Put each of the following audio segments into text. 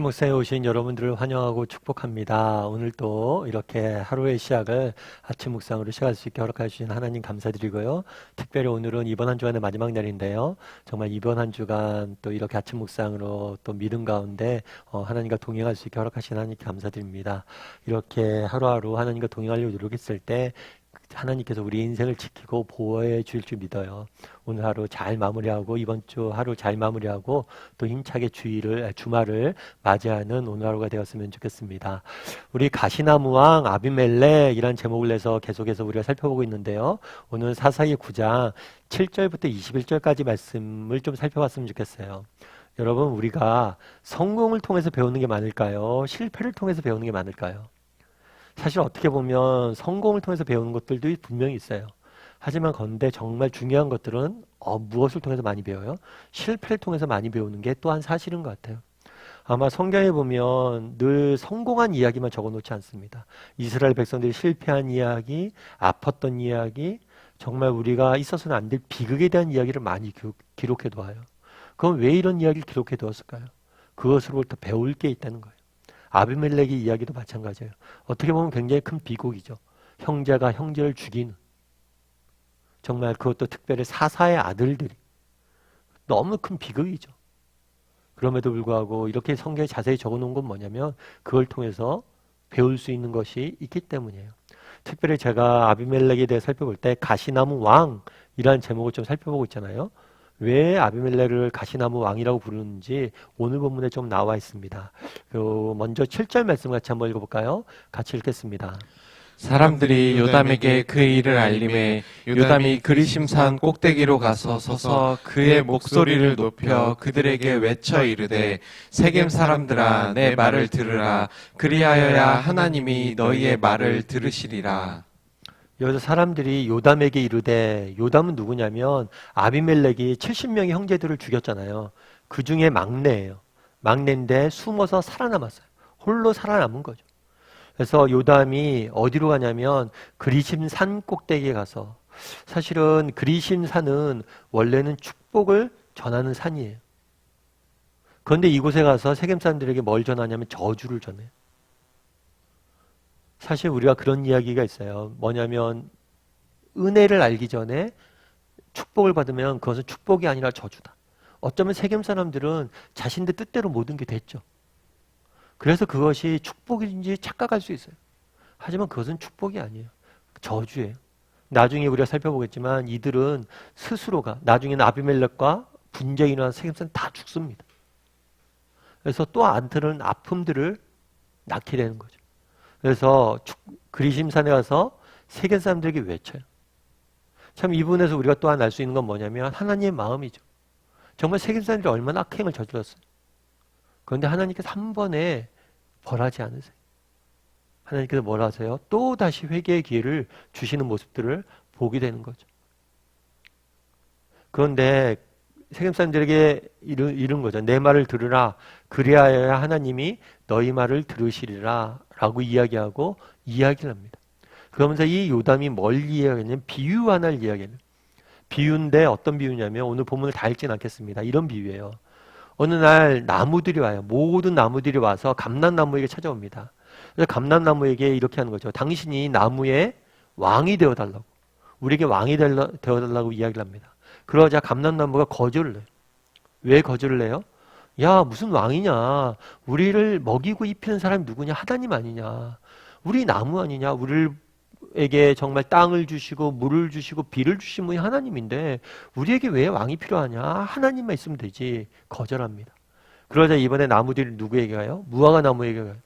아침 목사에 오신 여러분들을 환영하고 축복합니다. 오늘 또 이렇게 하루의 시작을 아침 묵상으로 시작할 수 있게 허락해 주신 하나님 감사드리고요. 특별히 오늘은 이번 한 주간의 마지막 날인데요. 정말 이번 한 주간 또 이렇게 아침 묵상으로 또 믿음 가운데 어, 하나님과 동행할 수 있게 허락하신 하나님께 감사드립니다. 이렇게 하루하루 하나님과 동행하려고 노력했을 때 하나님께서 우리 인생을 지키고 보호해 주실 줄 믿어요. 오늘 하루 잘 마무리하고 이번 주 하루 잘 마무리하고 또 힘차게 주일을 주말을 맞이하는 오늘 하루가 되었으면 좋겠습니다. 우리 가시나무 왕 아비멜렉이란 제목을 내서 계속해서 우리가 살펴보고 있는데요. 오늘 사사기 9장 7절부터 21절까지 말씀을 좀 살펴봤으면 좋겠어요. 여러분 우리가 성공을 통해서 배우는 게 많을까요? 실패를 통해서 배우는 게 많을까요? 사실 어떻게 보면 성공을 통해서 배우는 것들도 분명히 있어요. 하지만 건데 정말 중요한 것들은 어, 무엇을 통해서 많이 배워요? 실패를 통해서 많이 배우는 게 또한 사실인 것 같아요. 아마 성경에 보면 늘 성공한 이야기만 적어 놓지 않습니다. 이스라엘 백성들이 실패한 이야기, 아팠던 이야기, 정말 우리가 있어서는 안 될 비극에 대한 이야기를 많이 기록해 둬요. 그럼 왜 이런 이야기를 기록해 두었을까요? 그것으로부터 배울 게 있다는 거예요. 아비멜렉의 이야기도 마찬가지예요. 어떻게 보면 굉장히 큰 비극이죠. 형제가 형제를 죽이는. 정말 그것도 특별히 사사의 아들들이. 너무 큰 비극이죠. 그럼에도 불구하고 이렇게 성경에 자세히 적어 놓은 건 뭐냐면 그걸 통해서 배울 수 있는 것이 있기 때문이에요. 특별히 제가 아비멜렉에 대해 살펴볼 때 가시나무 왕이라는 제목을 좀 살펴보고 있잖아요. 왜 아비멜렉을 가시나무 왕이라고 부르는지 오늘 본문에 좀 나와 있습니다. 먼저 7절 말씀 같이 한번 읽어볼까요? 같이 읽겠습니다. 사람들이 요담에게 그 일을 알림해 요담이 그리심산 꼭대기로 가서 서서 그의 목소리를 높여 그들에게 외쳐 이르되 세겜 사람들아 내 말을 들으라 그리하여야 하나님이 너희의 말을 들으시리라 여기서 사람들이 요담에게 이르되 요담은 누구냐면 아비멜렉이 70명의 형제들을 죽였잖아요. 그 중에 막내예요. 막내인데 숨어서 살아남았어요. 홀로 살아남은 거죠. 그래서 요담이 어디로 가냐면 그리심 산 꼭대기에 가서 사실은 그리심 산은 원래는 축복을 전하는 산이에요. 그런데 이곳에 가서 세겜 사람들에게 뭘 전하냐면 저주를 전해요. 사실 우리가 그런 이야기가 있어요. 뭐냐면 은혜를 알기 전에 축복을 받으면 그것은 축복이 아니라 저주다. 어쩌면 세겜 사람들은 자신들 뜻대로 모든 게 됐죠. 그래서 그것이 축복인지 착각할 수 있어요. 하지만 그것은 축복이 아니에요. 저주예요. 나중에 우리가 살펴보겠지만 이들은 스스로가 나중에는 아비멜렉과 분쟁이 일어난 세겜 사람 다 죽습니다. 그래서 또 안트는 아픔들을 낳게 되는 거죠. 그래서 그리심산에 가서 세계 사람들에게 외쳐요. 참 이분에서 우리가 또한 알 수 있는 건 뭐냐면 하나님의 마음이죠. 정말 세계 사람들이 얼마나 악행을 저질렀어요. 그런데 하나님께서 한 번에 벌하지 않으세요. 하나님께서 뭘 하세요? 또 다시 회개의 기회를 주시는 모습들을 보게 되는 거죠. 그런데 세겜 사람들에게 이런, 거죠. 내 말을 들으라. 그리하여야 하나님이 너희 말을 들으시리라. 라고 이야기하고 이야기를 합니다. 그러면서 이 요담이 뭘 이야기하냐면 비유 하나를 이야기해요. 비유인데 어떤 비유냐면 오늘 본문을 다 읽진 않겠습니다. 이런 비유예요. 어느 날 나무들이 와요. 모든 나무들이 와서 감난나무에게 찾아옵니다. 그래서 감난나무에게 이렇게 하는 거죠. 당신이 나무의 왕이 되어달라고. 우리에게 왕이 되어달라고 이야기를 합니다. 그러자 감난나무가 거절을 해요. 왜 거절을 해요? 야, 무슨 왕이냐. 우리를 먹이고 입히는 사람이 누구냐. 하나님 아니냐. 우리 나무 아니냐. 우리에게 정말 땅을 주시고 물을 주시고 비를 주신 분이 하나님인데 우리에게 왜 왕이 필요하냐. 하나님만 있으면 되지. 거절합니다. 그러자 이번에 나무들이 누구에게 가요? 무화과 나무에게 가요.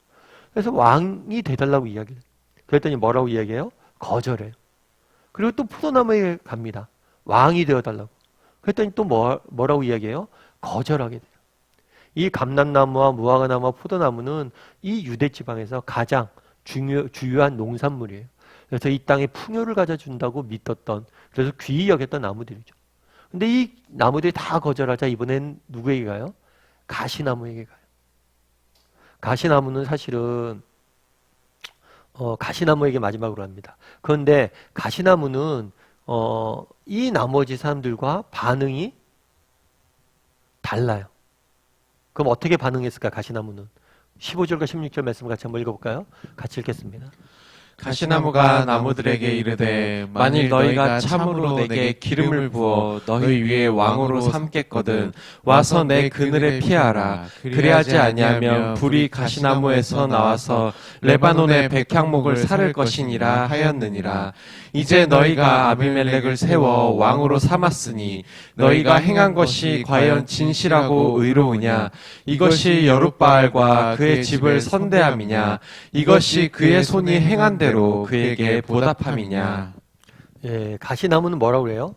그래서 왕이 돼달라고 이야기해요. 그랬더니 뭐라고 이야기해요? 거절해요. 그리고 또 포도나무에게 갑니다. 왕이 되어달라고. 그랬더니 또 뭐, 뭐라고 이야기해요? 거절하게 돼요. 이 감람나무와 무화과나무와 포도나무는 이 유대 지방에서 가장 중요, 주요한 농산물이에요. 그래서 이 땅에 풍요를 가져준다고 믿었던, 그래서 귀히 여겼던 나무들이죠. 근데 이 나무들이 다 거절하자 이번엔 누구에게 가요? 가시나무에게 가요. 가시나무는 사실은 어, 가시나무에게 마지막으로 합니다. 그런데 가시나무는 어, 이 나머지 사람들과 반응이 달라요. 그럼 어떻게 반응했을까 가시나무는? 15절과 16절 말씀 같이 한번 읽어볼까요? 같이 읽겠습니다. 가시나무가 나무들에게 이르되 만일 너희가 참으로 내게 기름을 부어 너희 위에 왕으로 삼겠거든 와서 내 그늘에 피하라. 그리하지 아니하면 불이 가시나무에서 나와서 레바논의 백향목을 살을 것이니라 하였느니라. 이제 너희가 아비멜렉을 세워 왕으로 삼았으니 너희가 행한 것이 과연 진실하고 의로우냐? 이것이 여룻바알과 그의 집을 선대함이냐? 이것이 그의 손이 행한 대로 그에게 보답함이냐 예, 가시나무는 뭐라고 그래요?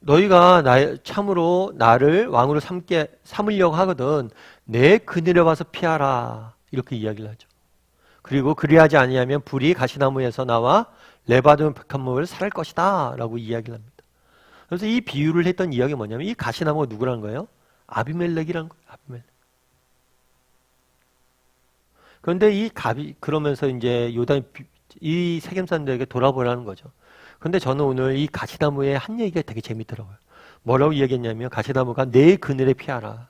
너희가 나 참으로 나를 왕으로 삼게 삼으려고 하거든 내 그늘에 와서 피하라 이렇게 이야기를 하죠. 그리고 그리하지 아니하면 불이 가시나무에서 나와 레바논 백합목을 살할 것이다라고 이야기를 합니다. 그래서 이 비유를 했던 이야기가 뭐냐면 이 가시나무가 누구라는 거예요? 아비멜렉이라는 거예요. 아비멜렉. 그런데 이 가비 그러면서 이제 요단 이 세겜산들에게 돌아보라는 거죠. 근데 저는 오늘 이 가시나무의 한 얘기가 되게 재밌더라고요. 뭐라고 이야기했냐면 가시나무가 내 그늘에 피하라.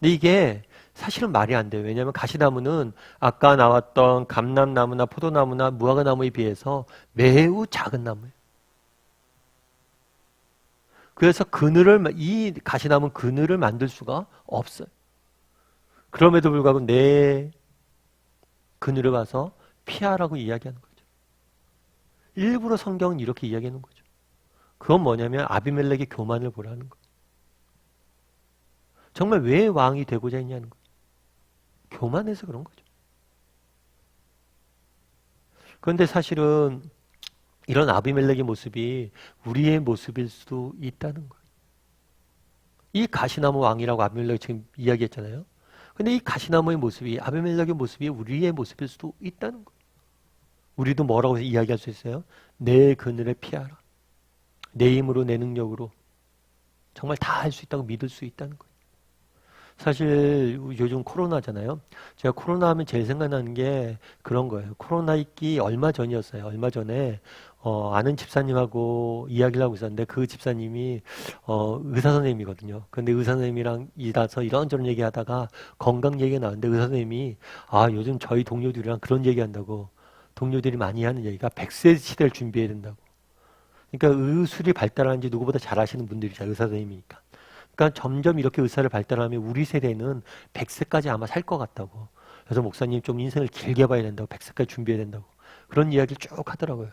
근데 이게 사실은 말이 안 돼요. 왜냐하면 가시나무는 아까 나왔던 감람나무나 포도나무나 무화과나무에 비해서 매우 작은 나무예요. 그래서 그늘을 마- 이 가시나무는 그늘을 만들 수가 없어요. 그럼에도 불구하고 내 그늘을 봐서 피하라고 이야기하는 거죠. 일부러 성경은 이렇게 이야기하는 거죠. 그건 뭐냐면 아비멜렉의 교만을 보라는 거예요. 정말 왜 왕이 되고자 했냐는 거예요. 교만해서 그런 거죠. 그런데 사실은 이런 아비멜렉의 모습이 우리의 모습일 수도 있다는 거예요. 이 가시나무 왕이라고 아비멜렉이 지금 이야기했잖아요. 근데 이 가시나무의 모습이 아비멜렉의 모습이 우리의 모습일 수도 있다는 거예요. 우리도 뭐라고 이야기할 수 있어요? 내 그늘에 피하라. 내 힘으로 내 능력으로 정말 다 할 수 있다고 믿을 수 있다는 거예요. 사실 요즘 코로나잖아요. 제가 코로나 하면 제일 생각나는 게 그런 거예요. 코로나 있기 얼마 전이었어요. 얼마 전에 어, 아는 집사님하고 이야기를 하고 있었는데 그 집사님이 어, 의사 선생님이거든요. 근데 의사 선생님이랑 일하서 이런저런 얘기하다가 건강 얘기가 나왔는데 의사 선생님이 아 요즘 저희 동료들이랑 그런 얘기한다고 동료들이 많이 하는 얘기가 100세 시대를 준비해야 된다고. 그러니까 의술이 발달하는지 누구보다 잘 아시는 분들이죠. 의사 선생님이니까. 그러니까 점점 이렇게 의사를 발달하면 우리 세대는 100세까지 아마 살 것 같다고. 그래서 목사님 좀 인생을 길게 봐야 된다고. 100세까지 준비해야 된다고. 그런 이야기를 쭉 하더라고요.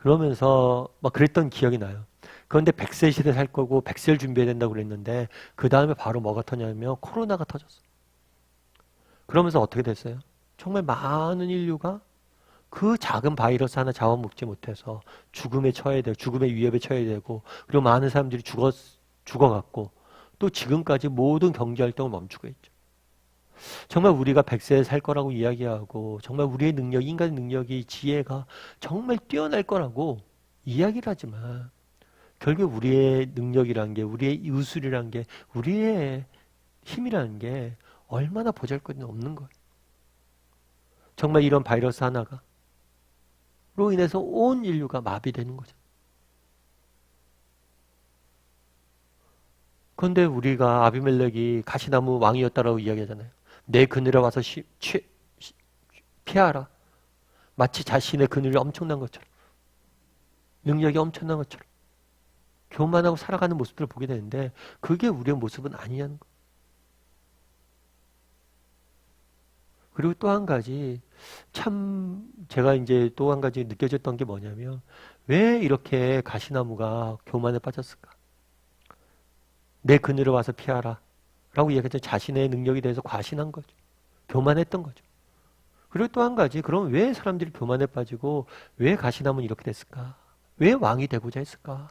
그러면서 막 그랬던 기억이 나요. 그런데 100세 시대 살 거고 100세를 준비해야 된다고 그랬는데 그 다음에 바로 뭐가 터냐면 코로나가 터졌어. 그러면서 어떻게 됐어요? 정말 많은 인류가 그 작은 바이러스 하나 잡아먹지 못해서 죽음에 처해야 되고 죽음의 위협에 처해야 되고 그리고 많은 사람들이 죽었 죽어갔고 또 지금까지 모든 경제 활동을 멈추고 있죠. 정말 우리가 100세에 살 거라고 이야기하고 정말 우리의 능력, 인간의 능력이 지혜가 정말 뛰어날 거라고 이야기를 하지만 결국 우리의 능력이란 게 우리의 유술이란 게 우리의 힘이라는 게 얼마나 보잘것이 없는 거예요. 정말 이런 바이러스 하나가 로 인해서 온 인류가 마비되는 거죠. 그런데 우리가 아비멜렉이 가시나무 왕이었다라고 이야기하잖아요. 내 그늘에 와서 시, 취, 시- 피하라. 마치 자신의 그늘이 엄청난 것처럼 능력이 엄청난 것처럼 교만하고 살아가는 모습들을 보게 되는데 그게 우리의 모습은 아니냐는 거. 그리고 또 한 가지 참 제가 이제 또 한 가지 느껴졌던 게 뭐냐면 왜 이렇게 가시나무가 교만에 빠졌을까? 내 그늘에 와서 피하라. 라고 이야기했죠. 자신의 능력에 대해서 과신한 거죠. 교만했던 거죠. 그리고 또 한 가지, 그럼 왜 사람들이 교만에 빠지고 왜 가시나무는 이렇게 됐을까? 왜 왕이 되고자 했을까?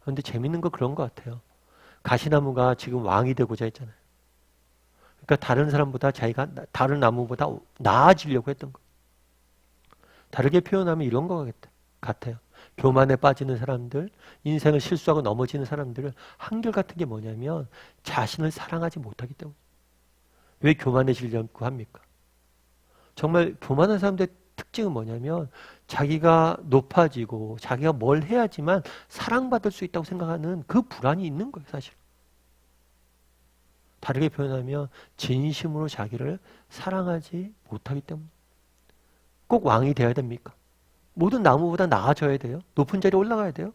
그런데 재밌는 건 그런 것 같아요. 가시나무가 지금 왕이 되고자 했잖아요. 그러니까 다른 사람보다 자기가 나- 다른 나무보다 나아지려고 했던 거예요. 다르게 표현하면 이런 것 같- 같아요. 교만에 빠지는 사람들, 인생을 실수하고 넘어지는 사람들은 한결같은 게 뭐냐면 자신을 사랑하지 못하기 때문에. 왜 교만해지려고 합니까? 정말 교만한 사람들의 특징은 뭐냐면 자기가 높아지고 자기가 뭘 해야지만 사랑받을 수 있다고 생각하는 그 불안이 있는 거예요, 사실. 다르게 표현하면 진심으로 자기를 사랑하지 못하기 때문. 꼭 왕이 돼야 됩니까? 모든 나무보다 나아져야 돼요. 높은 자리에 올라가야 돼요.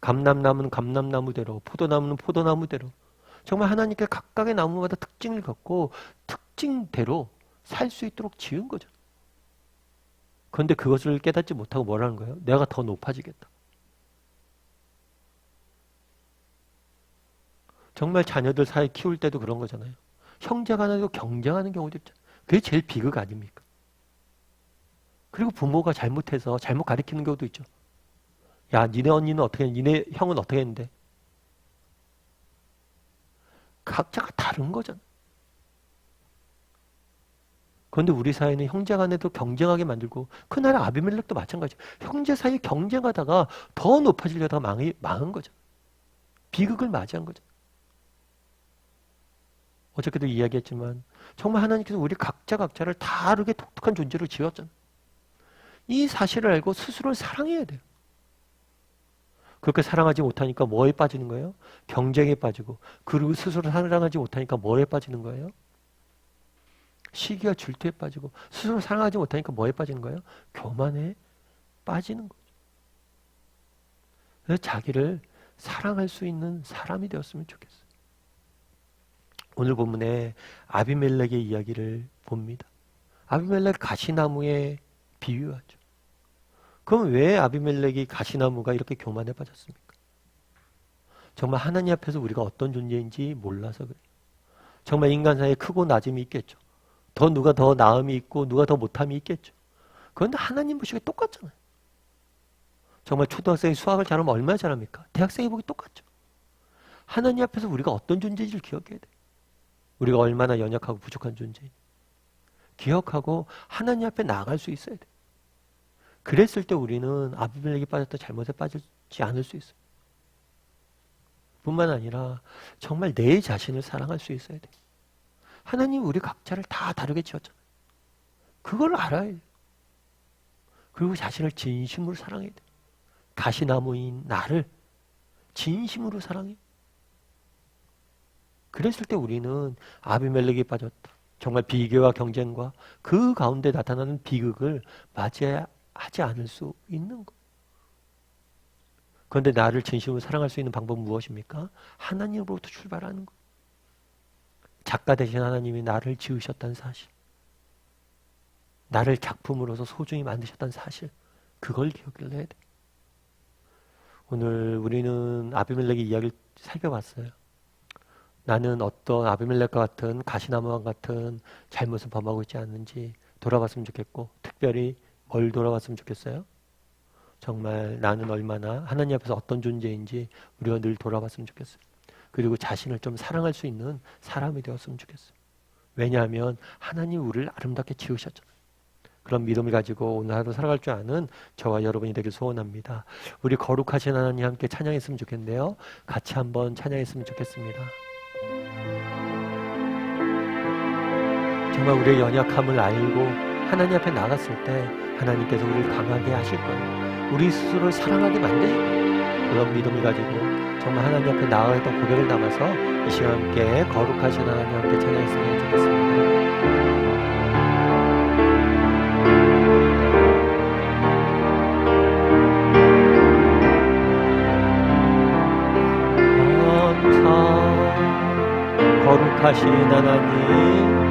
감람나무는 감람나무대로, 포도나무는 포도나무대로. 정말 하나님께 각각의 나무마다 특징을 갖고 특징대로 살 수 있도록 지은 거죠. 그런데 그것을 깨닫지 못하고 뭐라는 거예요? 내가 더 높아지겠다. 정말 자녀들 사이 키울 때도 그런 거잖아요. 형제가 나도 경쟁하는 경우도 있잖아요. 그게 제일 비극 아닙니까? 그리고 부모가 잘못해서 잘못 가르치는 경우도 있죠. 야, 니네 언니는 어떻게, 했- 니네 형은 어떻게 했는데? 각자가 다른 거잖아. 그런데 우리 사회는 형제 간에도 경쟁하게 만들고 그날 아비멜렉도 마찬가지. 형제 사이 경쟁하다가 더 높아지려다가 망이, 망한 거죠. 비극을 맞이한 거죠. 어저께도 이야기했지만 정말 하나님께서 우리 각자 각자를 다르게 독특한 존재로 지었잖아요. 이 사실을 알고 스스로를 사랑해야 돼요. 그렇게 사랑하지 못하니까 뭐에 빠지는 거예요? 경쟁에 빠지고 그리고 스스로 사랑하지 못하니까 뭐에 빠지는 거예요? 시기와 질투에 빠지고 스스로 사랑하지 못하니까 뭐에 빠지는 거예요? 교만에 빠지는 거죠. 그래서 자기를 사랑할 수 있는 사람이 되었으면 좋겠어요. 오늘 본문에 아비멜렉의 이야기를 봅니다. 아비멜렉 가시나무에 비유하죠. 그럼 왜 아비멜렉이 가시나무가 이렇게 교만에 빠졌습니까? 정말 하나님 앞에서 우리가 어떤 존재인지 몰라서 그래요. 정말 인간 사이에 크고 낮음이 있겠죠. 더 누가 더 나음이 있고 누가 더 못함이 있겠죠. 그런데 하나님 보시기에 똑같잖아요. 정말 초등학생이 수학을 잘하면 얼마나 잘합니까? 대학생이 보기 똑같죠. 하나님 앞에서 우리가 어떤 존재인지를 기억해야 돼. 우리가 얼마나 연약하고 부족한 존재인지. 기억하고 하나님 앞에 나아갈 수 있어야 돼. 그랬을 때 우리는 아비멜렉이 빠졌다 잘못에 빠지지 않을 수 있어요. 뿐만 아니라 정말 내 자신을 사랑할 수 있어야 돼. 하나님 우리 각자를 다 다르게 지었잖아요. 그걸 알아야 해요. 그리고 자신을 진심으로 사랑해야 돼. 가시나무인 나를 진심으로 사랑해. 그랬을 때 우리는 아비멜렉이 빠졌다. 정말 비교와 경쟁과 그 가운데 나타나는 비극을 맞이 하지 않을 수 있는 것. 그런데 나를 진심으로 사랑할 수 있는 방법은 무엇입니까? 하나님으로부터 출발하는 것. 작가 되신 하나님이 나를 지으셨다는 사실. 나를 작품으로서 소중히 만드셨다는 사실. 그걸 기억을 해야 돼. 오늘 우리는 아비멜렉의 이야기를 살펴봤어요. 나는 어떤 아비멜렉과 같은 가시나무와 같은 잘못을 범하고 있지 않는지 돌아봤으면 좋겠고 특별히 뭘 돌아봤으면 좋겠어요? 정말 나는 얼마나 하나님 앞에서 어떤 존재인지 우리가 늘 돌아봤으면 좋겠어요. 그리고 자신을 좀 사랑할 수 있는 사람이 되었으면 좋겠어요. 왜냐하면 하나님 우리를 아름답게 지으셨잖아요. 그런 믿음을 가지고 오늘 하루 살아갈 줄 아는 저와 여러분이 되길 소원합니다. 우리 거룩하신 하나님 함께 찬양했으면 좋겠는데요. 같이 한번 찬양했으면 좋겠습니다. 정말 우리의 연약함을 알고 하나님 앞에 나갔을 때 하나님께서 우리를 강하게 하실 거예요. 우리 스스로를 사랑하게 만드실 거예요. 그런 믿음을 가지고 정말 하나님 앞에 나아갔던 고백을 담아서 이 시간 함께 거룩하신 하나님 함께 찬양했으면 좋겠습니다. 거룩하신 하나님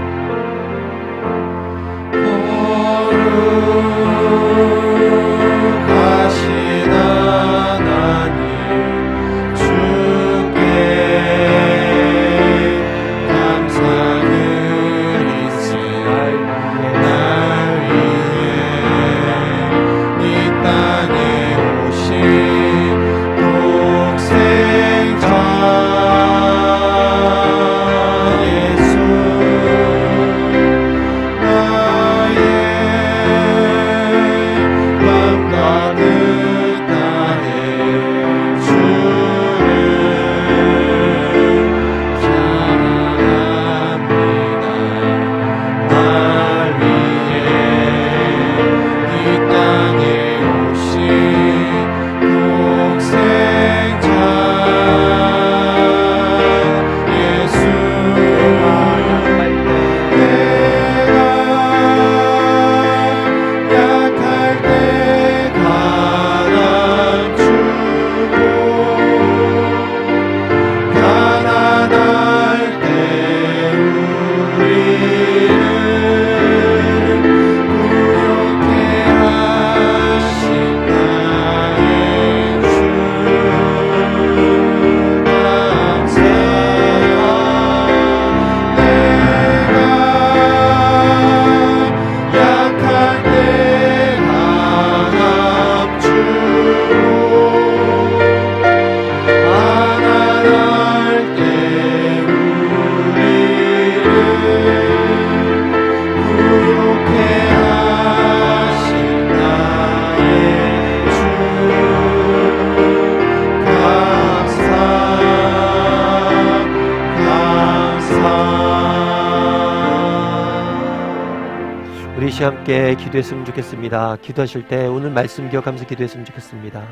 기도했으면 좋겠습니다. 기도하실 때 오늘 말씀 기억하면서 기도했으면 좋겠습니다.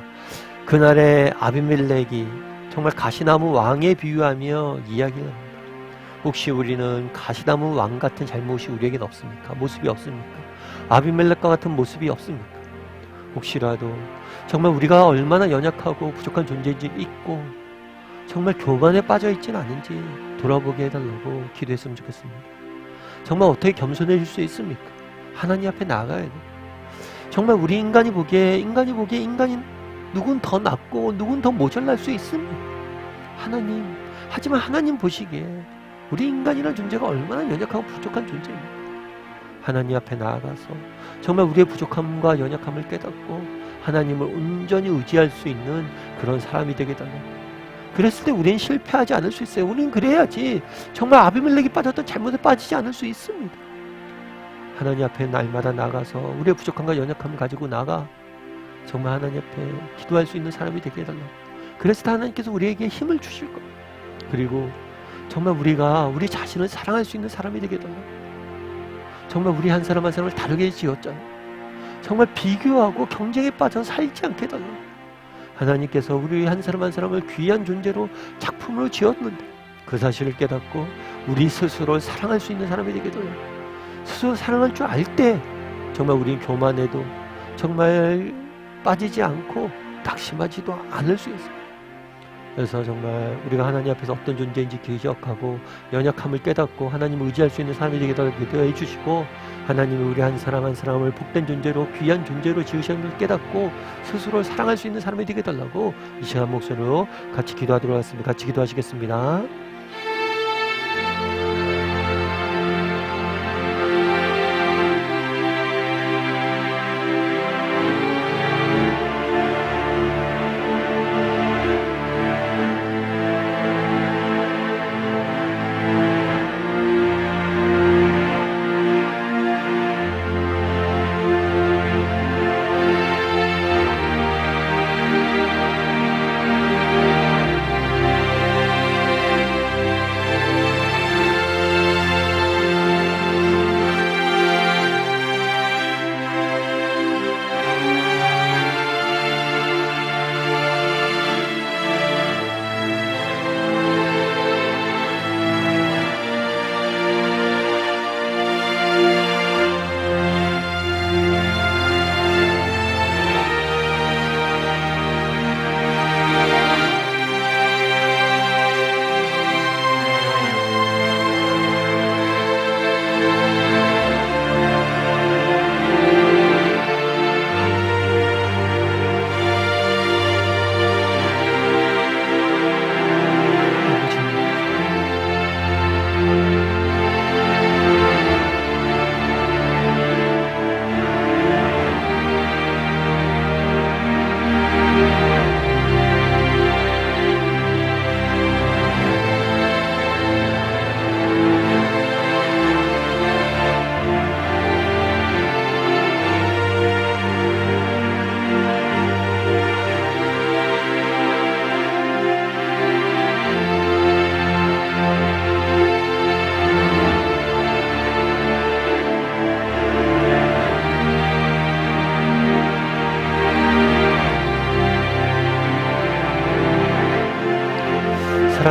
그날의 아비멜렉이 정말 가시나무 왕에 비유하며 이야기를 합니다. 혹시 우리는 가시나무 왕 같은 잘못이 우리에겐 없습니까? 모습이 없습니까? 아비멜렉과 같은 모습이 없습니까? 혹시라도 정말 우리가 얼마나 연약하고 부족한 존재인지 잊고 정말 교만에 빠져 있진 않은지 돌아보게 해달라고 기도했으면 좋겠습니다. 정말 어떻게 겸손해질 수 있습니까? 하나님 앞에 나가야 돼. 정말 우리 인간이 보기에 인간이 보기에 인간이 누군 더 낫고 누군 더 모자랄 수 있습니다. 하나님 하지만 하나님 보시기에 우리 인간이라는 존재가 얼마나 연약하고 부족한 존재입니까? 하나님 앞에 나아가서 정말 우리의 부족함과 연약함을 깨닫고 하나님을 온전히 의지할 수 있는 그런 사람이 되게 달라고. 그랬을 때 우리는 실패하지 않을 수 있어요. 우리는 그래야지 정말 아비멜렉이 빠졌던 잘못에 빠지지 않을 수 있습니다. 하나님 앞에 날마다 나가서 우리의 부족함과 연약함을 가지고 나가 정말 하나님 앞에 기도할 수 있는 사람이 되게 해달라고. 그래서 다 하나님께서 우리에게 힘을 주실 거예요. 그리고 정말 우리가 우리 자신을 사랑할 수 있는 사람이 되게 해달라고. 정말 우리 한 사람 한 사람을 다르게 지었잖아요. 정말 비교하고 경쟁에 빠져 살지 않게 해달라고. 하나님께서 우리 한 사람 한 사람을 귀한 존재로 작품으로 지었는데 그 사실을 깨닫고 우리 스스로 사랑할 수 있는 사람이 되게 해달라고. 스스로 사랑할 줄 알 때 정말 우린 교만해도 정말 빠지지 않고 낙심하지도 않을 수 있어요. 그래서 정말 우리가 하나님 앞에서 어떤 존재인지 기억하고 연약함을 깨닫고 하나님을 의지할 수 있는 사람이 되게 기도해 주시고 하나님이 우리 한 사람 한 사람을 복된 존재로 귀한 존재로 지으심을 깨닫고 스스로 사랑할 수 있는 사람이 되게 달라고 이 시간 목소리로 같이 기도하도록 하겠습니다. 같이 기도하시겠습니다.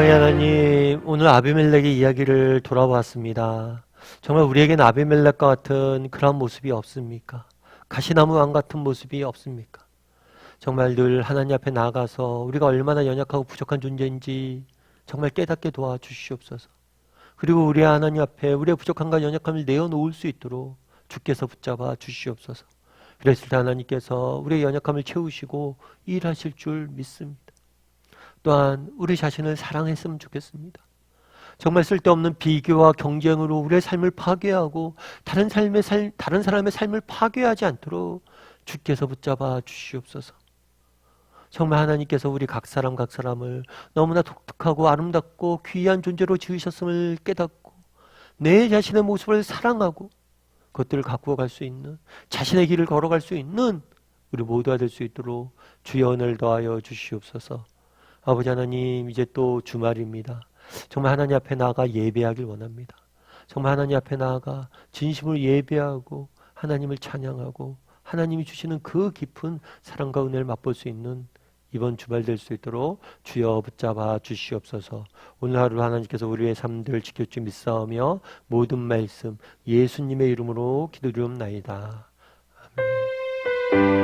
사랑의 하나님, 오늘 아비멜렉의 이야기를 돌아보았습니다. 정말 우리에게는 아비멜렉과 같은 그런 모습이 없습니까? 가시나무 왕 같은 모습이 없습니까? 정말 늘 하나님 앞에 나가서 우리가 얼마나 연약하고 부족한 존재인지 정말 깨닫게 도와주시옵소서. 그리고 우리 하나님 앞에 우리의 부족함과 연약함을 내어놓을 수 있도록 주께서 붙잡아 주시옵소서. 그랬을 때 하나님께서 우리의 연약함을 채우시고 일하실 줄 믿습니다. 또한 우리 자신을 사랑했으면 좋겠습니다. 정말 쓸데없는 비교와 경쟁으로 우리의 삶을 파괴하고 다른 삶의 삶, 다른 사람의 삶을 파괴하지 않도록 주께서 붙잡아 주시옵소서. 정말 하나님께서 우리 각 사람 각 사람을 너무나 독특하고 아름답고 귀한 존재로 지으셨음을 깨닫고 내 자신의 모습을 사랑하고 그것들을 가꾸어 갈 수 있는 자신의 길을 걸어갈 수 있는 우리 모두가 될 수 있도록 주여 은혜를 더하여 주시옵소서. 아버지 하나님 이제 또 주말입니다. 정말 하나님 앞에 나아가 예배하길 원합니다. 정말 하나님 앞에 나아가 진심으로 예배하고 하나님을 찬양하고 하나님이 주시는 그 깊은 사랑과 은혜를 맛볼 수 있는 이번 주말 될 수 있도록 주여 붙잡아 주시옵소서. 오늘 하루 하나님께서 우리의 삶들을 지켜주 믿사오며 모든 말씀 예수님의 이름으로 기도드리옵나이다. 아멘.